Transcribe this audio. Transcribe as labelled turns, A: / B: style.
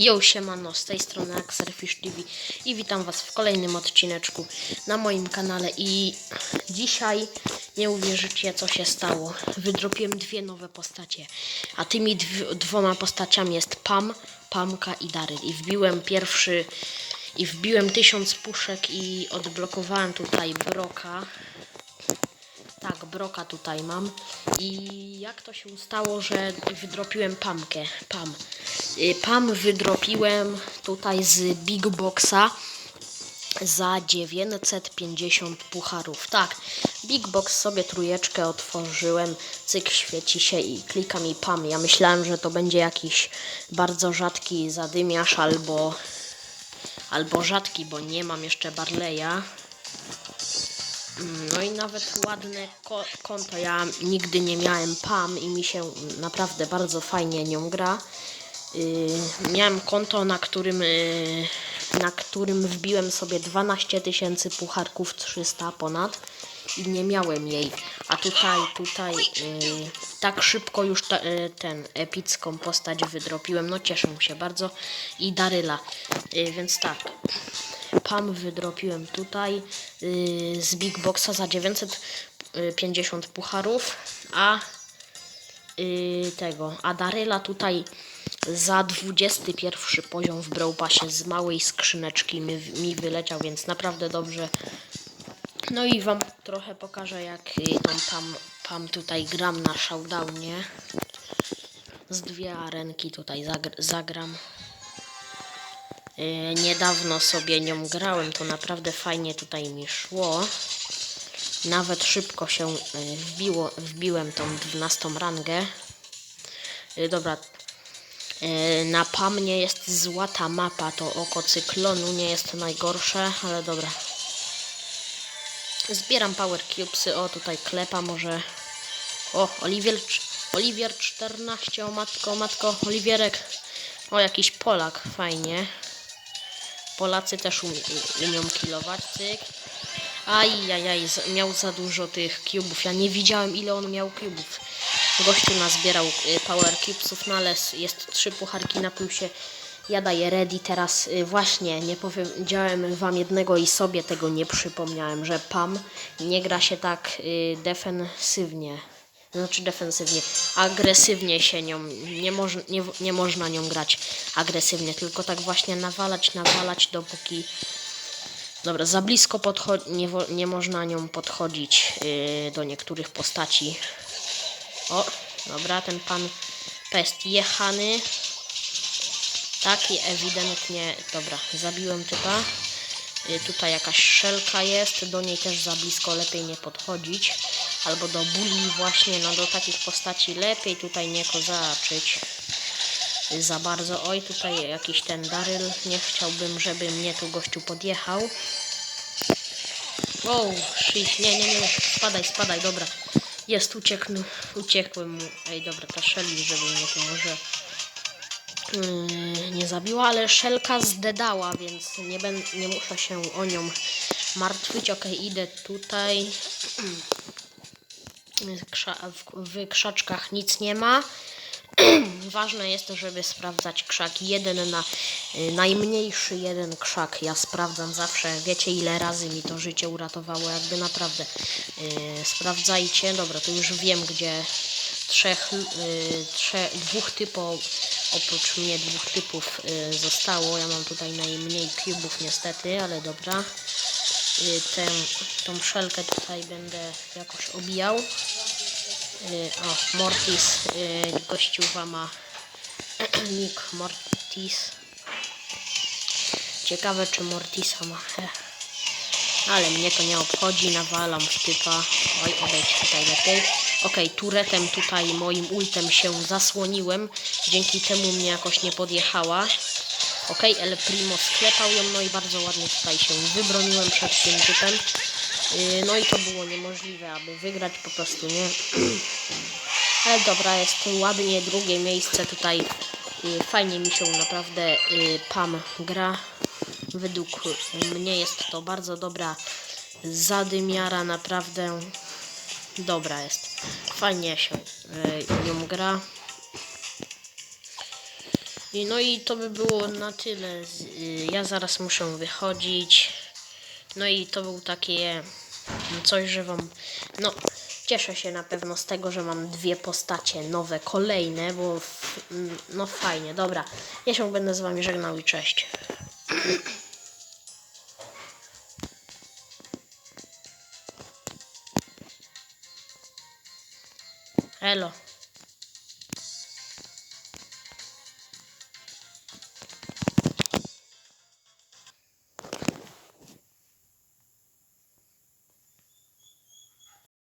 A: Yo, siemano, z tej strony Axelfish TV i witam was w kolejnym odcineczku na moim kanale i dzisiaj nie uwierzycie co się stało. Wydropiłem dwie nowe postacie, a tymi dw dwoma postaciami jest Pam, Pamka i Daryl i wbiłem pierwszy i wbiłem tysiąc puszek i odblokowałem tutaj Broka. Tak, broka tutaj mam. I jak to się stało, że wydropiłem pamkę? Pam. Y, Pam wydropiłem tutaj z Big Boxa za 950 pucharów. Tak, Big Box sobie trójeczkę otworzyłem, cyk świeci się i klika mi Pam. Ja myślałem, że to będzie jakiś bardzo rzadki zadymiarz albo albo rzadki, bo nie mam jeszcze Barleya. No i nawet ładne ko konto. Ja nigdy nie miałem PAM i mi się naprawdę bardzo fajnie nią gra. Yy, miałem konto, na którym, yy, na którym wbiłem sobie 12 tysięcy pucharków 300 ponad i nie miałem jej. A tutaj, tutaj yy, tak szybko już ta, yy, ten epicką postać wydropiłem. No cieszę się bardzo. I Daryla. Yy, więc tak. Pam wydropiłem tutaj yy, z Big Boxa za 950 pucharów, a yy, tego, a Daryla tutaj za 21 poziom w Brawl Passie z małej skrzyneczki mi, mi wyleciał, więc naprawdę dobrze. No i wam trochę pokażę jak yy, tą Pam, Pam tutaj gram na showdownie. Z dwie arenki tutaj zagr zagram. Yy, niedawno sobie nią grałem, to naprawdę fajnie tutaj mi szło. Nawet szybko się yy, wbiło, wbiłem tą 12 rangę. Yy, dobra. Na Pamnie jest złota mapa, to oko cyklonu nie jest najgorsze, ale dobra. Zbieram power cubesy, o tutaj klepa może. O, Oliwier, Oliwier 14, o matko, matko, Oliwierek. O, jakiś Polak, fajnie. Polacy też umie, umią kilować, cyk. Ajajaj, miał za dużo tych cubów. Ja nie widziałem ile on miał cubów. Gościu nazbierał y, power cubesów, no ale jest trzy pucharki na plusie. Ja daję ready teraz. y, Właśnie nie powiedziałem wam jednego i sobie tego nie przypomniałem, że PAM nie gra się tak y, defensywnie. Znaczy defensywnie, agresywnie się nią, nie, moż, nie, nie można nią grać agresywnie, tylko tak właśnie nawalać, nawalać, dopóki... Dobra, za blisko podcho- nie, nie można nią podchodzić yy, do niektórych postaci. O, dobra, ten pan pest jechany. Tak, i ewidentnie, dobra, zabiłem typa. Y, Tutaj jakaś szelka jest, do niej też za blisko lepiej nie podchodzić. Albo do buli właśnie, no do takich postaci lepiej tutaj nie kozaczyć za bardzo. Oj, tutaj jakiś ten Daryl, nie chciałbym, żeby mnie tu gościu podjechał. Wow, shit, nie, nie, nie, spadaj, spadaj, dobra. Jest, uciekł, uciekłem mu. Ej, dobra, ta Shelly, żeby mnie tu może yy, nie zabiła, ale szelka zdedała, więc nie, ben, nie muszę się o nią martwić. Ok, idę tutaj. W, krzaczkach nic nie ma. Ważne jest, żeby sprawdzać krzak jeden na y, najmniejszy jeden krzak. Ja sprawdzam zawsze. Wiecie ile razy mi to życie uratowało, jakby naprawdę. Y, sprawdzajcie. Dobra, to już wiem, gdzie trzech, y, dwóch typów, oprócz mnie dwóch typów zostało. Ja mam tutaj najmniej cubów niestety, ale dobra. Tę, tą szelkę tutaj będę jakoś obijał. O, Mortis, y, gościuwa ma nick Mortis. Ciekawe, czy Mortisa ma. Ale mnie to nie obchodzi, nawalam w typa. Oj, odejdź tutaj lepiej. Okej, turetem tutaj moim ultem się zasłoniłem. Dzięki temu mnie jakoś nie podjechała. Okej, El Primo sklepał ją, no i bardzo ładnie tutaj się wybroniłem przed tym typem. Yy, No i to było niemożliwe, aby wygrać po prostu, nie? Ale dobra, jest ładnie, drugie miejsce tutaj. Yy, Fajnie mi się naprawdę yy, Pam gra. Według mnie jest to bardzo dobra zadymiara, naprawdę dobra jest. Fajnie się nią gra. I no i to by było na tyle. Ja zaraz muszę wychodzić. No i to był takie no coś, że wam. No, cieszę się na pewno z tego, że mam dwie postacie nowe, kolejne, bo mm, no fajnie, dobra. Ja się będę z wami żegnał i cześć. Elo.